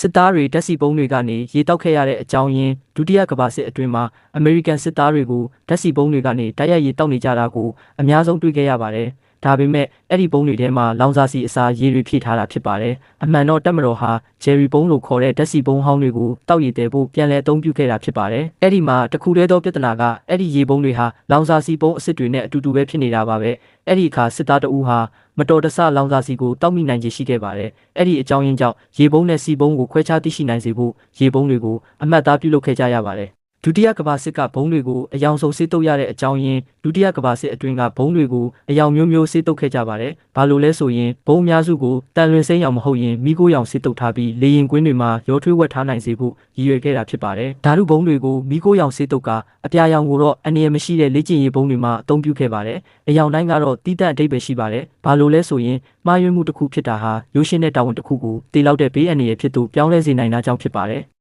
စစ်သားတွေဓာတ်ဆီပုံးတွေကနေရေတောက်ခဲ့ရတဲ့အကြောင်းရင်းဒုတိယကမ္ဘာစစ်အတွင်းမှာအမေရိကန်စစ်သားတွေကိုဓာတ်ဆီပုံးတွေကနေတိုက်ရိုက်ရေတောက်နေကြတာကိုအများဆုံးတွေ့ခဲ့ရပါတယ်။ဒါပေမဲ့အဲ့ဒီပုံးတွေထဲမှာလောင်စာဆီအစားရေတွေဖြည့်ထားတာဖြစ်ပါတယ်။အမှန်တော့တက်မတော်ဟာဂျယ်ရီပုံးလို့ခေါ်တဲ့ဓာတ်ဆီပုံးဟောင်းတွေကိုတောက်ရည်တဲ့ဖို့ပြန်လည်အသုံးပြုခဲ့တာဖြစ်ပါတယ်။အဲ့ဒီမှာတစ်ခုတည်းသောပြဿနာကအဲ့ဒီရေပုံးတွေဟာလောင်စာဆီပုံးအစ်စ်တွေနဲ့အတူတူပဲဖြစ်နေတာပါပဲ။အဲ့ဒီအခါစစ်သားတအူးဟာ မတော်တဆလောင်စာဆီကိုတောက်မိနိုင်ခြေရှိခဲ့ပါတယ်။အဲ့ဒီအကြောင်းရင်းကြောင့်ရေပုံးနဲ့စီပုံးကိုခွဲခြားသိရှိနိုင်စေဖို့ရေပုံးတွေကိုအမှတ်သားပြုလုပ်ခဲ့ကြရပါတယ်။ ဒုတိယကမ္ဘာစစ်ကဘုံတွေကိုအယောင်ဆုံးစစ်တုပ်ရတဲ့အကြောင်းရင်းဒုတိယကမ္ဘာစစ်အတွင်းကဘုံတွေကိုအယောင်မျိုးမျိုးစစ်တုပ်ခဲ့ကြပါတယ်။ဘာလို့လဲဆိုရင်ဘုံအများစုကိုတန်လွင်စိမ့်ရောင်မဟုတ်ရင်မိခိုးရောင်စစ်တုပ်ထားပြီးလေရင်ကွင်းတွေမှာရောထွေးဝက်ထားနိုင်စေဖို့ရည်ရွယ်ခဲ့တာဖြစ်ပါတယ်။ဓာတုဘုံတွေကိုမိခိုးရောင်စစ်တုပ်ကအပြာရောင်ကိုတော့အနေရမရှိတဲ့လေ့ကျင့်ရေးဘုံတွေမှာအသုံးပြုခဲ့ပါတယ်။အယောင်တိုင်းကတော့တီးတန့်အဓိပ္ပာယ်ရှိပါတယ်။ဘာလို့လဲဆိုရင်မှားယွင်းမှုတစ်ခုဖြစ်တာဟာရိုးရှင်းတဲ့တာဝန်တစ်ခုကိုတေလောက်တဲ့ဘေးအန္တရာယ်ဖြစ်သူပြောင်းလဲစေနိုင်တာကြောင့်ဖြစ်ပါတယ်။